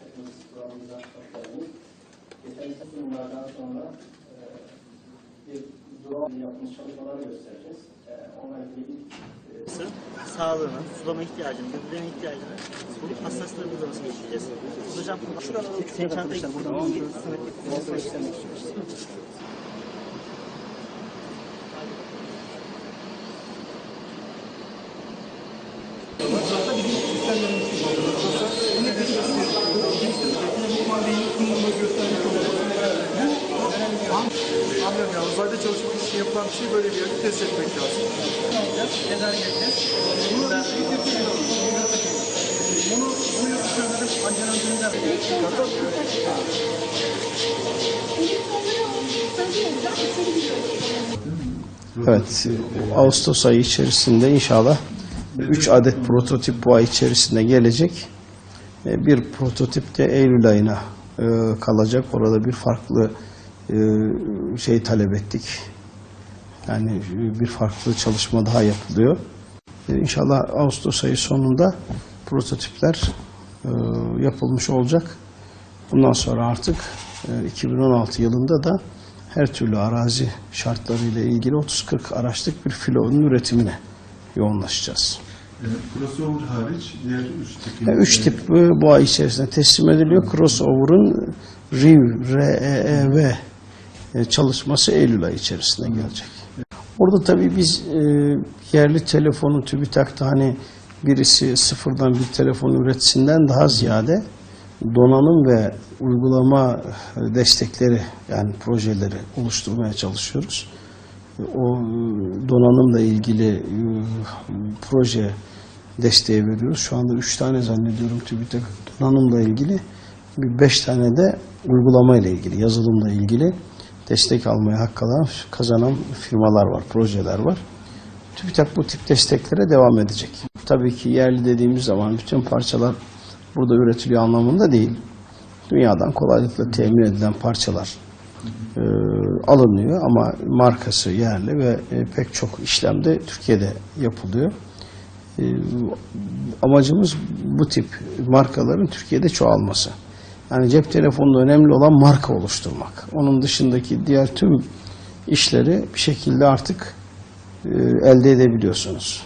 teknolojisi programımıza katlarımız. Geçen sunumlardan sonra e, bir doğa yapmış çalışmalar göstereceğiz. E, onunla ilgili bir... Sağlığını, sulama ihtiyacını, gübrene ihtiyacını, bu hassaslarımızla nasıl geçeceğiz? Hocam, şurada çantayı... Buradan bir sunum istemek istiyoruz. Anlıyorum ya. Uzayda çalışmak için yapılan bir şey böyle bir yerde test etmek lazım. Bunu bunu bu yıl çözdüm. Angel'in önünden. Evet, Ağustos ayı içerisinde inşallah 3 adet prototip bu ay içerisinde gelecek. E, Bir prototip de Eylül ayına e, kalacak. Orada bir farklı şey talep ettik. Yani bir farklı çalışma daha yapılıyor. E, İnşallah Ağustos ayı sonunda prototipler e, yapılmış olacak. Bundan sonra artık e, 2016 yılında da her türlü arazi şartlarıyla ilgili 30-40 araçlık bir filonun üretimine yoğunlaşacağız. E, crossover hariç diğer üç tipin... Yani üç tip e, bu ay içerisinde teslim ediliyor. Crossover'ın REV, R-E-E-V e, çalışması Eylül ayı içerisinde gelecek. Orada tabii biz e, yerli telefonu TÜBİTAK'ta hani birisi sıfırdan bir telefon üretisinden daha ziyade donanım ve uygulama e, destekleri yani projeleri oluşturmaya çalışıyoruz. O e, donanımla ilgili e, proje desteği veriyoruz. Şu anda üç tane zannediyorum TÜBİTAK donanımla ilgili. Bir beş tane de uygulama ile ilgili, yazılımla ilgili destek almaya hak kalan, kazanan firmalar var, projeler var. TÜBİTAK bu tip desteklere devam edecek. Tabii ki yerli dediğimiz zaman bütün parçalar burada üretiliyor anlamında değil. Dünyadan kolaylıkla temin edilen parçalar e, alınıyor ama markası yerli ve e, pek çok işlemde Türkiye'de yapılıyor. E, amacımız bu tip markaların Türkiye'de çoğalması. Yani cep telefonunda önemli olan marka oluşturmak. Onun dışındaki diğer tüm işleri bir şekilde artık e, elde edebiliyorsunuz.